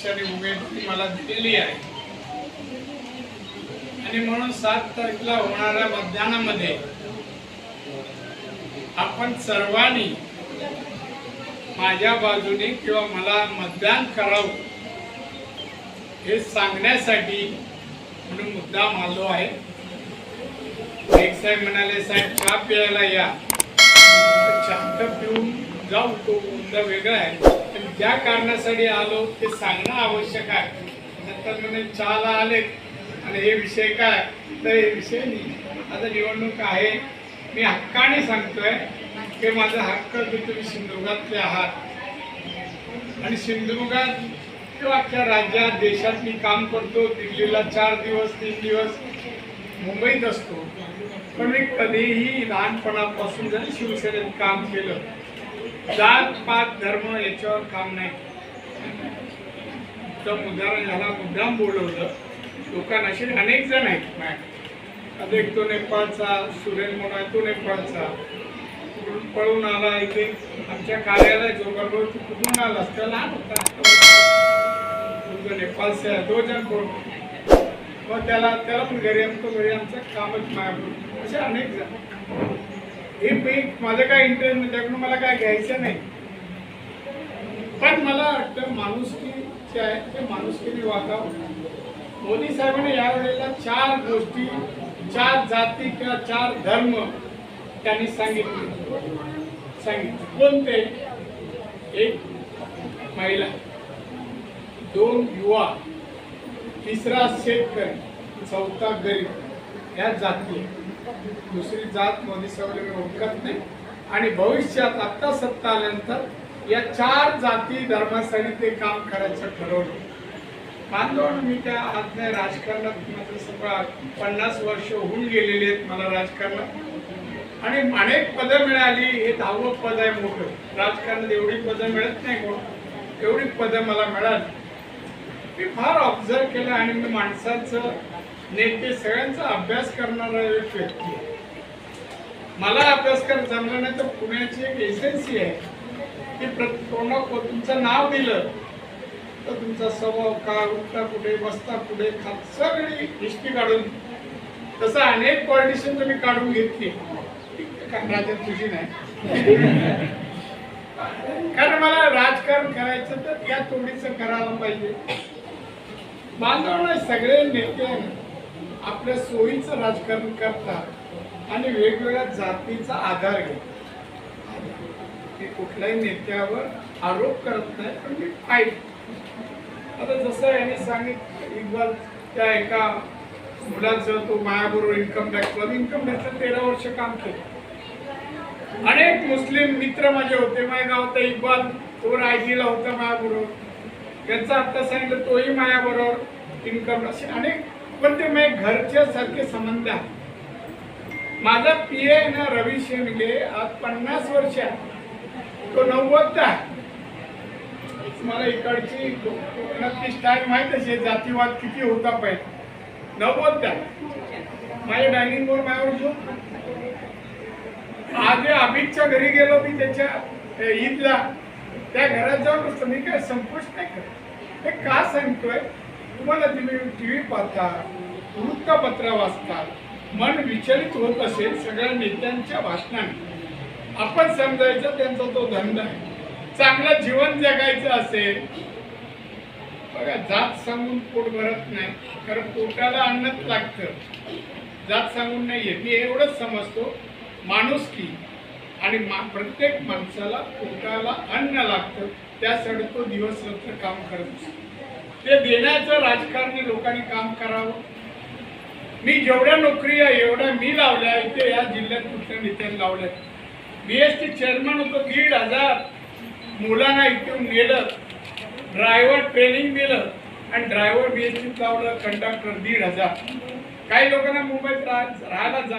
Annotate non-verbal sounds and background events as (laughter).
शिक्षण उमेदवारी मला दिलेली आहे. आणि म्हणून सात तारखेला होणाऱ्या मतदानामध्ये आपण सर्वांनी माझ्या बाजूने किंवा मला मतदान करावं हे सांगण्यासाठी म्हणून मुद्दाम आलो आहे. एक साहेब म्हणाले साहेब चहा प्यायला या. चहा पिऊन जाऊ तो मुद्दा वेगळा आहे. पण ज्या कारणासाठी आलो ते सांगणं आवश्यक आहे. नंतर म्हणे चहाला आले आणि हे विषय काय? तर हे विषय नाही. आता निवडणूक आहे. मी हक्काने सांगतोय की माझा हक्क की तुम्ही सिंधुदुर्गातले आहात. आणि सिंधुदुर्गात किंवा अख्ख्या राज्यात देशात मी काम करतो. दिल्लीला चार दिवस तीन दिवस. मुंबईत असतो. पण मी कधीही लहानपणापासून जरी शिवसेनेत काम केलं जात पात धर्म याच्यावर काम नाही. उत्तम उदाहरण झाला मुद्दाम बोलवलं लोकांना असे अनेक जण आहेत आता एक तो नेपाळचा सुरेल म्हणून तो नेपाळचा. पळून आला इथे आमच्या कार्यालय जो बरोबर तू कुठून आलास त्या लहान होता. तुझं दो जण कोण मग त्याला त्याला पण घरी आमचं घरी आमचं कामच माया असे अनेक जण. हे मी माझं काय इंटरेस्ट नाही त्याकडून मला काय घ्यायचं नाही. पण मला वाटतं माणुसकी जे आहे ते माणुसकीने वागावं. मोदी साहेबांनी यावेळेला चार गोष्टी चार जाती किंवा चार धर्म त्यांनी सांगितले. सांगितले. कोणते? एक महिला दोन युवा तिसरा शेतकरी चौथा गरीब या जाती आहेत. दुसरी जात मोदी साहेबांनी ओळखत नाही. आणि भविष्यात आत्ता सत्ता आल्यानंतर या चार जाती धर्मासाठी ते काम करायचं ठरवलं. बांधवण मी त्या आज नाही राजकारणात माझं सगळं पन्नास वर्ष होऊन गेलेली आहेत मला राजकारणात. आणि अनेक पदं मिळाली हे दहावं पद आहे मोठं. राजकारणात एवढी पदं मिळत नाही कोण एवढी पदं मला मिळाली. मी फार ऑब्झर्व केलं आणि मी माणसाचं नेते सगळ्यांचा अभ्यास करणारा एक व्यक्ती आहे. मला अभ्यास कर जमला नाही तर पुण्याची एक एजन्सी आहे. की प्रत- कोणा तुमचं नाव दिलं तर तुमचा स्वभाव का उठता कुठे बसता कुठे खात सगळी हिस्ट्री काढून तसं अनेक पॉलिटिशियन तुम्ही काढून घेतली. कारण तुझी नाही. (laughs) कारण मला राजकारण करायचं तर त्या तोडीचं करायला पाहिजे. बांधव सगळे नेते आपल्या सोयीचं राजकारण करतात आणि वेगवेगळ्या जातीचा आधार घेतात. मी कुठल्याही नेत्यावर आरोप करत नाही पण मी पाहिजे आता जसं यांनी सांगितलं इक्बाल त्या एका मुलाचं तो मायाबरोबर इन्कम टॅक्स इन्कम टॅक्सला तेरा वर्ष काम केलं. अनेक मुस्लिम मित्र माझे होते माझ्या गावात इक्बाल तो रायजीला होता मायाबरोबर. त्यांचा आता सांगितलं तोही मायाबरोबर इन्कम असे अनेक पण ते माझ्या घरच्या सारखे संबंध आहे माझा पी ए ना रवी शेंडगे आज पन्नास वर्ष तो नव्वद आहे. मला इकडची कोकणातली स्टाईल माहीत असे जातीवाद किती होता पाहिजे नव्वद माझ्या डायनिंग वर माझ्यावर झोप आज अमितच्या घरी गेलो मी त्याच्या ईदला त्या घरात जाऊन मी काय संकोच नाही करत. हे का सांगतोय? तुम्हाला तुम्ही टी व्ही पाहता वृत्तपत्र वाचता मन विचलित होत असेल सगळ्या नेत्यांच्या भाषणाने. आपण समजायचं त्यांचा तो धंदा आहे. चांगलं जीवन जगायचं असेल बघा जात सांगून पोट भरत नाही कारण पोटाला अन्नच लागतं. जात सांगून नाही येत. मी एवढंच समजतो माणूस की आणि मा प्रत्येक माणसाला पोटाला अन्न लागतं त्यासाठी तो दिवस रात्र काम करत असतो. ते देण्याचं राजकारणी लोकांनी काम करावं. मी जेवढ्या नोकरी आहे एवढ्या मी लावल्या इथे या जिल्ह्यात कुठल्या नेत्याने लावल्या बी एस टी चेअरमन होतो दीड हजार मुलांना इथून नेलं ड्रायव्हर ट्रेनिंग दिलं आणि ड्रायव्हर बी एस टीत लावलं कंडक्टर दीड हजार. काही लोकांना मुंबईत राह- राहायला जा